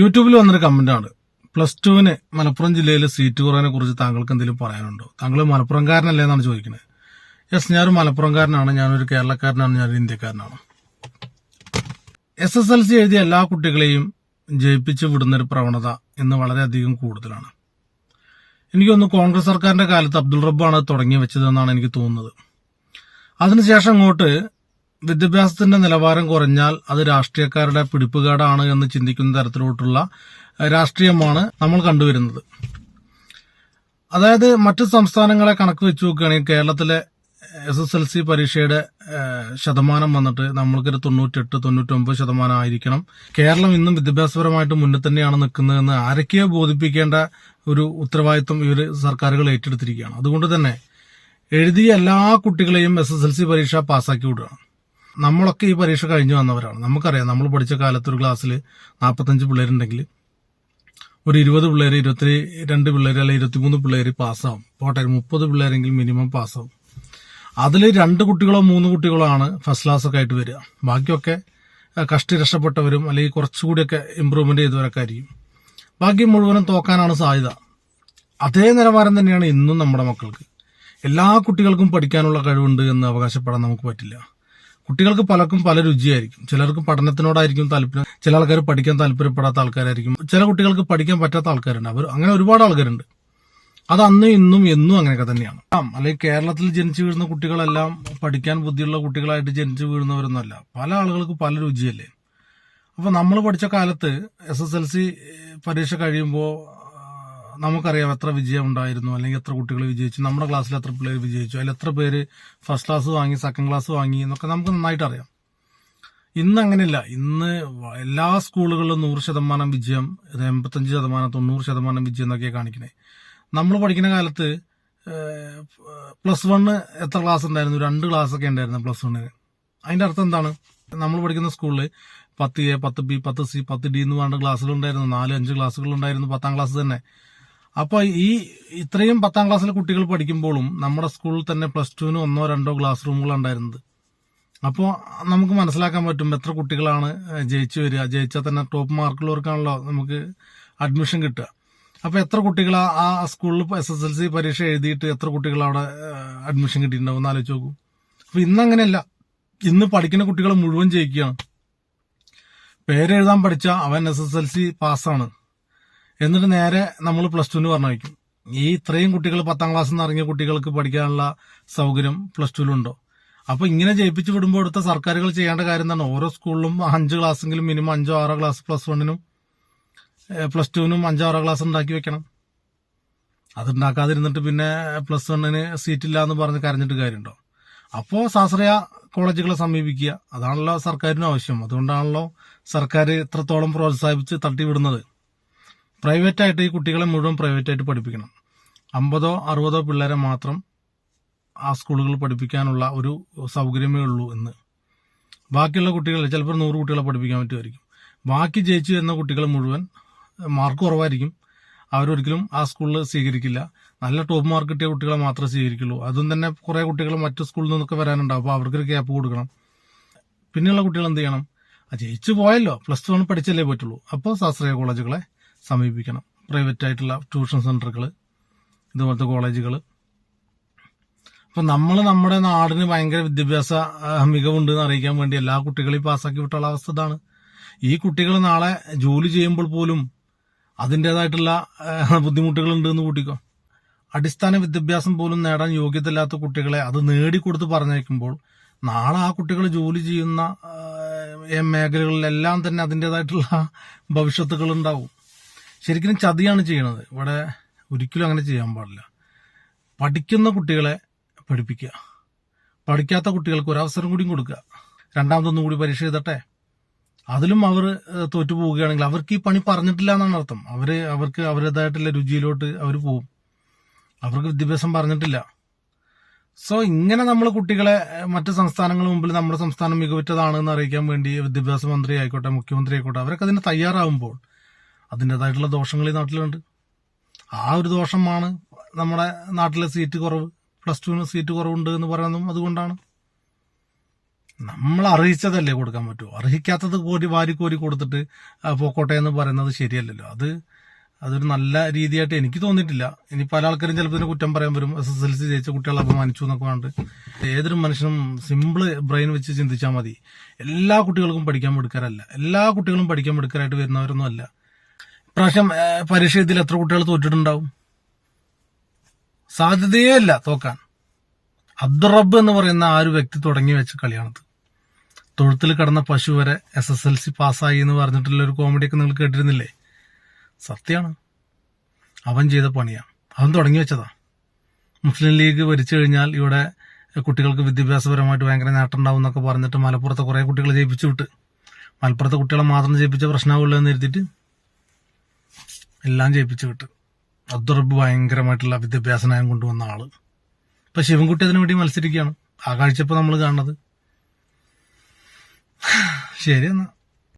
യൂട്യൂബിൽ വന്നൊരു കമന്റാണ് പ്ലസ് ടുവിന് മലപ്പുറം ജില്ലയിലെ സീറ്റ് കുറവിനെ കുറിച്ച് താങ്കൾക്ക് എന്തെങ്കിലും പറയാനുണ്ടോ? താങ്കൾ മലപ്പുറംകാരനല്ലേ എന്നാണ് ചോദിക്കുന്നത് യെസ് ഞാനൊരു മലപ്പുറംകാരനാണ്. ഞാനൊരു കേരളക്കാരനാണ്. ഞാനൊരു ഇന്ത്യക്കാരനാണ്. എസ് എസ് എൽ സി എഴുതിയ എല്ലാ കുട്ടികളെയും ജയിപ്പിച്ച് വിടുന്നൊരു പ്രവണത ഇന്ന് വളരെയധികം കൂടുതലാണ്. എനിക്കൊന്ന് കോൺഗ്രസ് സർക്കാരിന്റെ കാലത്ത് അബ്ദുൾ റബ്ബാണ് തുടങ്ങി വെച്ചതെന്നാണ് എനിക്ക് തോന്നുന്നത്. അതിനുശേഷം അങ്ങോട്ട് വിദ്യാഭ്യാസത്തിന്റെ നിലവാരം കുറഞ്ഞാൽ അത് രാഷ്ട്രീയക്കാരുടെ പിടിപ്പുകേടാണ് എന്ന് ചിന്തിക്കുന്ന തരത്തിലോട്ടുള്ള രാഷ്ട്രീയമാണ് നമ്മൾ കണ്ടുവരുന്നത്. അതായത് മറ്റു സംസ്ഥാനങ്ങളെ കണക്ക് വെച്ച് നോക്കുകയാണെങ്കിൽ കേരളത്തിലെ എസ് എസ് എൽ സി പരീക്ഷയുടെ ശതമാനം വന്നിട്ട് നമ്മൾക്കൊരു തൊണ്ണൂറ്റെട്ട് തൊണ്ണൂറ്റൊമ്പത് ശതമാനം ആയിരിക്കണം. കേരളം ഇന്നും വിദ്യാഭ്യാസപരമായിട്ട് മുന്നിൽ തന്നെയാണ് നിൽക്കുന്നതെന്ന് ആരൊക്കെയോ ബോധിപ്പിക്കേണ്ട ഒരു ഉത്തരവാദിത്വം ഇവർ സർക്കാരുകൾ ഏറ്റെടുത്തിരിക്കുകയാണ്. അതുകൊണ്ട് തന്നെ എഴുതിയ എല്ലാ കുട്ടികളെയും എസ് എസ് എൽ സി പരീക്ഷ പാസ്സാക്കി വിടുകയാണ് നമ്മളൊക്കെ ഈ പരീക്ഷ കഴിഞ്ഞു വന്നവരാണ്. നമുക്കറിയാം നമ്മൾ പഠിച്ച കാലത്ത് ഒരു ക്ലാസ്സിൽ നാൽപ്പത്തഞ്ച് പിള്ളേരുണ്ടെങ്കിൽ ഒരു ഇരുപത് പിള്ളേർ ഇരുപത്തി രണ്ട് പിള്ളേർ അല്ലെങ്കിൽ ഇരുപത്തിമൂന്ന് പിള്ളേർ പാസ്സാവും. പോട്ടെ മുപ്പത് പിള്ളേരെങ്കിലും മിനിമം പാസ്സാവും. അതിൽ രണ്ട് കുട്ടികളോ മൂന്ന് കുട്ടികളോ ആണ് ഫസ്റ്റ് ക്ലാസ് ഒക്കെ ആയിട്ട് വരിക. ബാക്കിയൊക്കെ കഷ്ടി രക്ഷപ്പെട്ടവരും അല്ലെങ്കിൽ കുറച്ചുകൂടിയൊക്കെ ഇമ്പ്രൂവ്മെന്റ് ചെയ്തവരൊക്കെ ആയിരിക്കും. ബാക്കി മുഴുവനും തോക്കാനാണ് സാധ്യത. അതേ നിലവാരം തന്നെയാണ് ഇന്നും നമ്മുടെ മക്കൾക്ക്. എല്ലാ കുട്ടികൾക്കും പഠിക്കാനുള്ള കഴിവുണ്ട് എന്ന് അവകാശപ്പെടാൻ നമുക്ക് പറ്റില്ല. കുട്ടികൾക്ക് പലർക്കും പല രുചിയായിരിക്കും. ചിലർക്ക് പഠനത്തിനോടായിരിക്കും താല്പര്യം. ചില ആൾക്കാർ പഠിക്കാൻ താല്പര്യപ്പെടാത്ത ആൾക്കാരായിരിക്കും. ചില കുട്ടികൾക്ക് പഠിക്കാൻ പറ്റാത്ത ആൾക്കാരുണ്ട്. അവർ അങ്ങനെ ഒരുപാട് ആൾക്കാരുണ്ട്. അത് അന്ന് ഇന്നും എന്നും അങ്ങനെയൊക്കെ തന്നെയാണ്. അല്ലെങ്കിൽ കേരളത്തിൽ ജനിച്ചു വീഴുന്ന കുട്ടികളെല്ലാം പഠിക്കാൻ ബുദ്ധിയുള്ള കുട്ടികളായിട്ട് ജനിച്ചു വീഴുന്നവരൊന്നുമല്ല. പല ആളുകൾക്ക് പല രുചിയല്ലേ? അപ്പൊ നമ്മൾ പഠിച്ച കാലത്ത് എസ് എസ് എൽ സി പരീക്ഷ കഴിയുമ്പോൾ നമുക്കറിയാം എത്ര വിജയം ഉണ്ടായിരുന്നു അല്ലെങ്കിൽ എത്ര കുട്ടികൾ വിജയിച്ചു നമ്മുടെ ക്ലാസ്സിൽ എത്ര പിള്ളേർ വിജയിച്ചു അതിൽ എത്ര പേര് ഫസ്റ്റ് ക്ലാസ് വാങ്ങി സെക്കൻഡ് ക്ലാസ് വാങ്ങി എന്നൊക്കെ നമുക്ക് നന്നായിട്ട് അറിയാം ഇന്ന് അങ്ങനെയല്ല. ഇന്ന് എല്ലാ സ്കൂളുകളിലും നൂറ് ശതമാനം വിജയം എൺപത്തഞ്ച് ശതമാനം തൊണ്ണൂറ് ശതമാനം വിജയം എന്നൊക്കെയാണ് കാണിക്കണേ. നമ്മൾ പഠിക്കുന്ന കാലത്ത് പ്ലസ് വണ്ണ് എത്ര ക്ലാസ് ഉണ്ടായിരുന്നു? രണ്ട് ക്ലാസ് ഒക്കെ ഉണ്ടായിരുന്നു പ്ലസ് വണ്ണിന് അതിന്റെ അർത്ഥം എന്താണ്? നമ്മൾ പഠിക്കുന്ന സ്കൂളിൽ പത്ത് എ പത്ത് ബി പത്ത് സി പത്ത് ഡി എന്ന് പറഞ്ഞ ക്ലാസ്സുകൾ ഉണ്ടായിരുന്നു. നാല് അഞ്ച് ക്ലാസ്സുകൾ ഉണ്ടായിരുന്നു പത്താം ക്ലാസ് തന്നെ. അപ്പൊ ഈ ഇത്രയും പത്താം ക്ലാസ്സിലെ കുട്ടികൾ പഠിക്കുമ്പോഴും നമ്മുടെ സ്കൂളിൽ തന്നെ പ്ലസ് ടുവിന് ഒന്നോ രണ്ടോ ക്ലാസ് റൂമുകൾ ഉണ്ടായിരുന്നത്. അപ്പോൾ നമുക്ക് മനസ്സിലാക്കാൻ പറ്റും എത്ര കുട്ടികളാണ് ജയിച്ചു വരിക. ജയിച്ചാൽ തന്നെ ടോപ്പ് മാർക്കുള്ളവർക്കാണല്ലോ നമുക്ക് അഡ്മിഷൻ കിട്ടുക. അപ്പോൾ എത്ര കുട്ടികൾ ആ- സ്കൂളിൽ എസ് എസ് എൽ സി പരീക്ഷ എഴുതിയിട്ട് എത്ര കുട്ടികൾ അവിടെ അഡ്മിഷൻ കിട്ടിയിട്ടുണ്ടാവും? എന്ന് ആലോചിച്ച് നോക്കും. അപ്പോൾ ഇന്ന് അങ്ങനെയല്ല ഇന്ന് പഠിക്കുന്ന കുട്ടികൾ മുഴുവൻ ജയിക്കുകയാണ്. പേരെഴുതാൻ പഠിച്ച അവൻ എസ് എസ് എൽ സി പാസ്സാണ് എന്നിട്ട് നേരെ നമ്മൾ പ്ലസ് ടുവിന് പറഞ്ഞയക്കും. ഈ ഇത്രയും കുട്ടികൾ പത്താം ക്ലാസ്സിൽ നിന്ന് ഇറങ്ങിയ കുട്ടികൾക്ക് പഠിക്കാനുള്ള സൗകര്യം പ്ലസ് ടുവിലുണ്ടോ അപ്പൊ ഇങ്ങനെ ജയിപ്പിച്ചു വിടുമ്പോൾ അടുത്ത സർക്കാരുകൾ ചെയ്യേണ്ട കാര്യം തന്നെ ഓരോ സ്കൂളിലും അഞ്ച് ക്ലാസ്സെങ്കിലും മിനിമം അഞ്ചോ ആറോ ക്ലാസ് പ്ലസ് വണ്ണിനും പ്ലസ് ടുവിനും അഞ്ചോ ആറോ ക്ലാസ് ഉണ്ടാക്കി വെക്കണം. അതുണ്ടാക്കാതിരുന്നിട്ട് പിന്നെ പ്ലസ് വണ്ണിന് സീറ്റില്ല എന്ന് പറഞ്ഞ് കരഞ്ഞിട്ട് കാര്യമുണ്ടോ? അപ്പോൾ സാശ്രയ കോളേജുകളെ സമീപിക്കുക. അതാണല്ലോ സർക്കാരിനും ആവശ്യം. അതുകൊണ്ടാണല്ലോ സർക്കാർ ഇത്രത്തോളം പ്രോത്സാഹിപ്പിച്ച് തട്ടിവിടുന്നത്. പ്രൈവറ്റ് ആയിട്ട് ഈ കുട്ടികളെ മുഴുവൻ പ്രൈവറ്റ് ആയിട്ട് പഠിപ്പിക്കണം. അമ്പതോ അറുപതോ പിള്ളേരെ മാത്രം ആ സ്കൂളുകളിൽ പഠിപ്പിക്കാനുള്ള ഒരു സൗകര്യമേ ഉള്ളൂ എന്ന്. ബാക്കിയുള്ള കുട്ടികളെ ചിലപ്പോൾ നൂറ് കുട്ടികളെ പഠിപ്പിക്കാൻ പറ്റുമായിരിക്കും. ബാക്കി ജയിച്ചു വരുന്ന കുട്ടികൾ മുഴുവൻ മാർക്ക് കുറവായിരിക്കും. അവരൊരിക്കലും ആ സ്കൂളിൽ സ്വീകരിക്കില്ല. നല്ല ടോപ്പ് മാർക്ക് കിട്ടിയ കുട്ടികളെ മാത്രമേ സ്വീകരിക്കുള്ളൂ. അതും തന്നെ കുറേ കുട്ടികൾ മറ്റു സ്കൂളിൽ നിന്നൊക്കെ വരാനുണ്ടാവും അപ്പോൾ അവർക്കൊരു ക്യാപ്പ് കൊടുക്കണം. പിന്നെയുള്ള കുട്ടികൾ എന്ത് ചെയ്യണം? ജയിച്ചു പോയല്ലോ. പ്ലസ് ടു പഠിച്ചല്ലേ പറ്റുള്ളൂ. അപ്പോൾ ശാസ്ത്രീയ കോളേജുകളെ സമീപിക്കണം. പ്രൈവറ്റ് ആയിട്ടുള്ള ട്യൂഷൻ സെന്ററുകൾ ഇതുപോലത്തെ കോളേജുകൾ അപ്പം നമ്മൾ നമ്മുടെ നാടിന് ഭയങ്കര വിദ്യാഭ്യാസ മികവുണ്ട് എന്ന് അറിയിക്കാൻ വേണ്ടി എല്ലാ കുട്ടികളെയും പാസ്സാക്കി വിട്ടുള്ള അവസ്ഥ ഇതാണ്. ഈ കുട്ടികൾ നാളെ ജോലി ചെയ്യുമ്പോൾ പോലും അതിന്റെതായിട്ടുള്ള എന്ന് കൂട്ടിക്കോ. അടിസ്ഥാന വിദ്യാഭ്യാസം പോലും നേടാൻ യോഗ്യത ഇല്ലാത്ത കുട്ടികളെ അത് നേടിക്കൊടുത്ത് പറഞ്ഞേക്കുമ്പോൾ നാളെ ആ കുട്ടികൾ ജോലി ചെയ്യുന്ന മേഖലകളിലെല്ലാം തന്നെ അതിന്റെതായിട്ടുള്ള ഭവിഷ്യത്തുകൾ ഉണ്ടാവും. ശരിക്കും ചതിയാണ് ചെയ്യണത്. ഇവിടെ ഒരിക്കലും അങ്ങനെ ചെയ്യാൻ പാടില്ല. പഠിക്കുന്ന കുട്ടികളെ പഠിപ്പിക്കുക. പഠിക്കാത്ത കുട്ടികൾക്ക് ഒരു അവസരം കൂടിയും കൊടുക്കുക. രണ്ടാമതൊന്നും കൂടി പരീക്ഷ എഴുതട്ടെ? അതിലും അവർ തോറ്റു പോവുകയാണെങ്കിൽ അവർക്ക് ഈ പണി പറഞ്ഞിട്ടില്ല എന്നാണ് അർത്ഥം. അവർ അവർക്ക് അവരുടേതായിട്ടുള്ള രുചിയിലോട്ട് അവർ പോവും. അവർക്ക് വിദ്യാഭ്യാസം പറഞ്ഞിട്ടില്ല. സോ ഇങ്ങനെ നമ്മൾ കുട്ടികളെ മറ്റു സംസ്ഥാനങ്ങൾ മുമ്പിൽ നമ്മുടെ സംസ്ഥാനം മികവുറ്റതാണെന്ന് അറിയിക്കാൻ വേണ്ടി വിദ്യാഭ്യാസ മന്ത്രി ആയിക്കോട്ടെ മുഖ്യമന്ത്രി ആയിക്കോട്ടെ അവരൊക്കെ അതിന് തയ്യാറാവുമ്പോൾ അതിന്റെതായിട്ടുള്ള ദോഷങ്ങൾ ഈ നാട്ടിലുണ്ട്. ആ ഒരു ദോഷമാണ് നമ്മുടെ നാട്ടിലെ സീറ്റ് കുറവ് പ്ലസ് ടുവിന് സീറ്റ് കുറവുണ്ട് എന്ന് പറയുന്നതും അതുകൊണ്ടാണ്. നമ്മൾ അർഹിച്ചതല്ലേ കൊടുക്കാൻ പറ്റുമോ അർഹിക്കാത്തത് കോരി വാരി കോരി കൊടുത്തിട്ട് പോക്കോട്ടെ എന്ന് പറയുന്നത് ശരിയല്ലല്ലോ. അത് അതൊരു നല്ല രീതിയായിട്ട് എനിക്ക് തോന്നിയിട്ടില്ല. ഇനി പല ആൾക്കാരും ചിലപ്പോൾ ഇതിനെ കുറ്റം പറയാൻ വരും. എസ് എസ് എൽ സി ജയിച്ച കുട്ടികളെ അപമാനിച്ചു എന്നൊക്കെ പറഞ്ഞിട്ട്. ഏതൊരു മനുഷ്യനും സിമ്പിൾ ബ്രെയിൻ വെച്ച് ചിന്തിച്ചാൽ മതി. എല്ലാ കുട്ടികൾക്കും പഠിക്കാൻ എടുക്കാറല്ല എല്ലാ കുട്ടികളും പഠിക്കാൻ മിടുക്കരായിട്ട് വരുന്നവരൊന്നും അല്ല. ഇപ്രാവശ്യം ഏ, പരീക്ഷ ഇതിൽ എത്ര കുട്ടികൾ തോറ്റിട്ടുണ്ടാവും? സാധ്യതയേ ഇല്ല തോക്കാൻ. അബ്ദുറബ് എന്ന് പറയുന്ന ആ ഒരു വ്യക്തി തുടങ്ങി വെച്ച കളിയാണത്. തൊഴുത്തിൽ കിടന്ന പശു വരെ എസ് എസ് എൽ സി പാസ്സായി എന്ന് പറഞ്ഞിട്ടുള്ള ഒരു കോമഡിയൊക്കെ നിങ്ങൾ കേട്ടിരുന്നില്ലേ? സത്യമാണ് അവൻ ചെയ്ത പണിയാണ് അവൻ തുടങ്ങി വെച്ചതാ. മുസ്ലിം ലീഗ് ഭരിച്ചു കഴിഞ്ഞാൽ ഇവിടെ കുട്ടികൾക്ക് വിദ്യാഭ്യാസപരമായിട്ട് ഭയങ്കര നേട്ടം ഉണ്ടാവും എന്നൊക്കെ പറഞ്ഞിട്ട് മലപ്പുറത്തെ കുറെ കുട്ടികളെ ജയിപ്പിച്ചു വിട്ട്. മലപ്പുറത്തെ കുട്ടികളെ മാത്രം ജയിപ്പിച്ച പ്രശ്നമാവുള്ളൂ എന്ന് കരുതിയിട്ട് എല്ലാം ജയിപ്പിച്ചു വിട്ട്. അബ്ദുറബ് ഭയങ്കരമായിട്ടുള്ള വിദ്യാഭ്യാസ നയം കൊണ്ടുവന്ന ആൾ. ഇപ്പൊ ശിവൻകുട്ടി അതിനു വേണ്ടി മത്സരിക്കുകയാണ്. ആ കാഴ്ച ഇപ്പൊ നമ്മൾ കാണുന്നത്. ശരി എന്നാ.